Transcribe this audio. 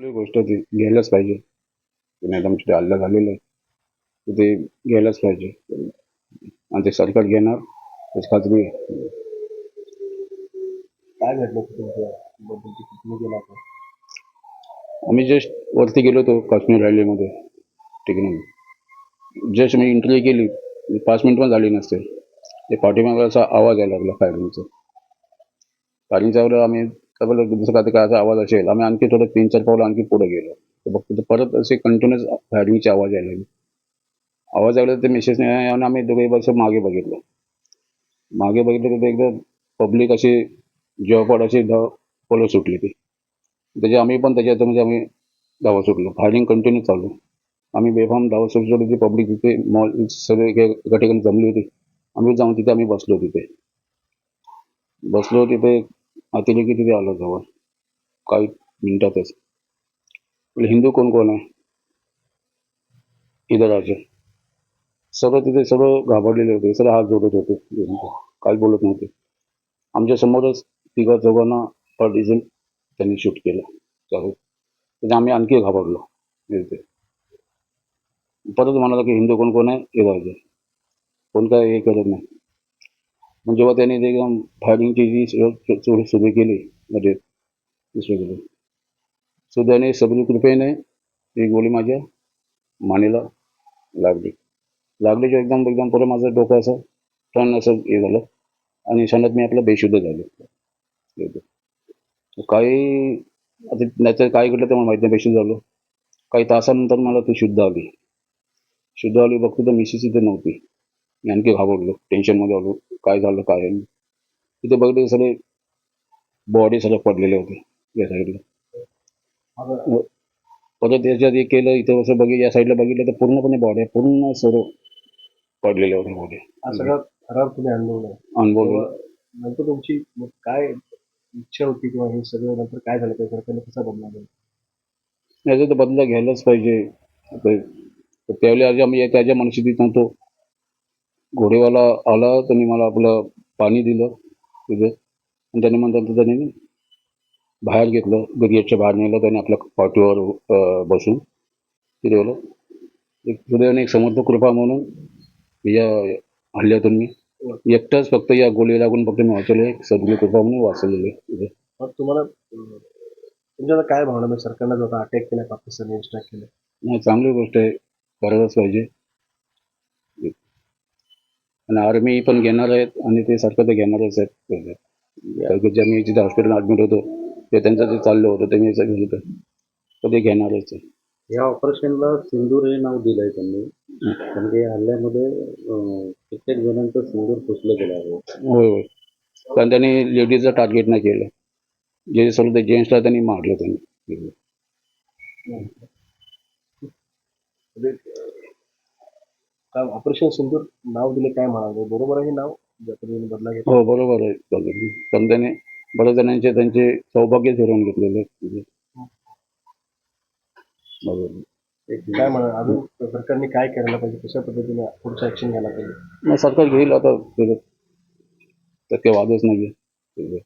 आपली गोष्ट ती घ्यायलाच पाहिजे. नाही आमच्या हल्ला झालेला आहे. तर ते घ्यायलाच पाहिजे. आणि ते सरकार घेणार त्याची खात्री काय घडलं तुमच्या आम्ही जस्ट वरती गेलो होतो काश्मीर रॅलीमध्ये ठिकाणी जस्ट मी इंटरव्ह्यू केली. पाच मिनिट पण झाली नसते. ते पाठीमागे असा आवाज यायला लागला फायरिंगचा फायरिंगच्यावर आम्ही तर बोललो दुसरं काय काय आवाज असेल आम्ही आणखी थोडं तीन चार पावलं आणखी पुढे गेलो. तर बघतो तर परत असे कंटिन्युअस फायरिंगचे आवाज यायला लागले. आवाज आला तर मेसेज नाही आणि आम्ही दोघे वर्ष मागे बघितलं. मागे बघितलं तर एकदा पब्लिक अशी जेवपड अशी धाव पळत सुटली ती. त्याचे आम्ही पण त्याच्यात म्हणजे आम्ही धावा सुटलो. फायरिंग कंटिन्यू चालू. आम्ही बेफाम धावा सुटलो होती ती पब्लिक तिथे मॉल सगळे एका ठिकाणी जमली होती. आम्ही जाऊन तिथे आम्ही बसलो तिथे. बसलो तिथे अतिरेकी तिथे आलो जवळ काही मिनिटातच हिंदू कोण कोण आहे इधर आजे सर्व तिथे सर्व घाबरलेले होते सर्व हात जोडत होते काही बोलत नव्हते. आमच्या समोरच तिघा चौघांना पर त्यांनी शूट केलं. चालू त्याने आम्ही आणखी घाबरलो. परत म्हणाला की, हिंदू कोण कोण आहे हे पाहिजे कोण काय हे करत नाही. मग जेव्हा त्यांनी ते एकदम फायरिंगची जी चोरी सुरू केली म्हणजे मध्ये दुसरीकडे सो त्याने सबरी कृपेने ती गोळी माझ्या मानेला लागली. लागली एकदम एकदम पुढे माझं डोकं असं टन असं हे झालं आणि क्षणात मी आपलं बेशुद्ध झालो. काही आता त्याचं काय घडलं ते मला माहीत नाही बेशुद्ध झालो. काही तासानंतर मला ती शुद्ध आली. शुद्ध आली बघतो तर मिसेस इथे नव्हती. मी आणखी घाबरलो टेन्शनमध्ये आलो. काय झालं काय तिथे बघितले सगळे बॉडी सगळे पडलेले होते या साईडला परत याच्यात हे केलं इथं असं बघितलं या साईडला बघितलं तर पूर्णपणे बॉडी पूर्ण सर्व पडलेले होते बॉडी सगळा थरार तुम्ही अनुभवला? अनुभव तेव्हा नंतर तुमची मग काय इच्छा होती किंवा हे सगळं नंतर काय झालं? त्या सरकारने कसा बदला केला? याचा तर बदला घ्यायलाच पाहिजे. त्यावेळी आम्ही त्याच्या मनस्थितीत नव्हतो. घोडेवाला आला त्यांनी मला आपलं पाणी दिलं तिथे. आणि त्याने नंतर त्याने बाहेर घेतलं गेटच्या बाहेर नेलं त्याने आपल्या पाठीवर बसून तिथे गेलं. एक सुदैवाने एक समर्थ कृपा म्हणून या हल्ल्यातून मी एकटाच फक्त या गोळी लागून फक्त मी वाचवले एक सद्गुरू कृपा म्हणून वाचलेले तिथे. तुम्हाला तुमच्या काय भावना सरकारनं जो अटॅक केला पाकिस्तानने अटॅक केला? नाही चांगली गोष्ट आहे. करायलाच पाहिजे. आणि आर्मी पण घेणार आहेत आणि ते सरकार तर घेणारच आहेत. जे मी जिथे हॉस्पिटल ॲडमिट होतो ते त्यांचं जे चाललं होतं ते मी घेतलं होतं. तर ते घेणारच आहे या ऑपरेशनला सिंदूर हे नाव दिलंय त्यांनी. कारण की या हल्ल्यामध्ये कित्येक जणांचं सिंदूर पुसलं गेलं आहे. होय होय. कारण त्यांनी लेडीजचं टार्गेट नाही केलं. जे सर्व ते जेंट्सला त्यांनी मारलं त्यांनी. म्हणजे काय ऑपरेशन सिंदूर नाव दिले काय म्हणाले? बरोबर आहे हे नाव? ज्या पद्धतीने बदला घेतला हो बरोबर आहे. त्याने बऱ्याच जणांचे त्यांचे सौभाग्य फिरवून घेतलेले आहे. बरोबर काय म्हणा अजून सरकारने काय करायला पाहिजे? कशा पद्धतीने पुढचं ऍक्शन घ्यायला पाहिजे? मग सरकार घेईल आता. त्याच्यात तर काही वादच नाही आहे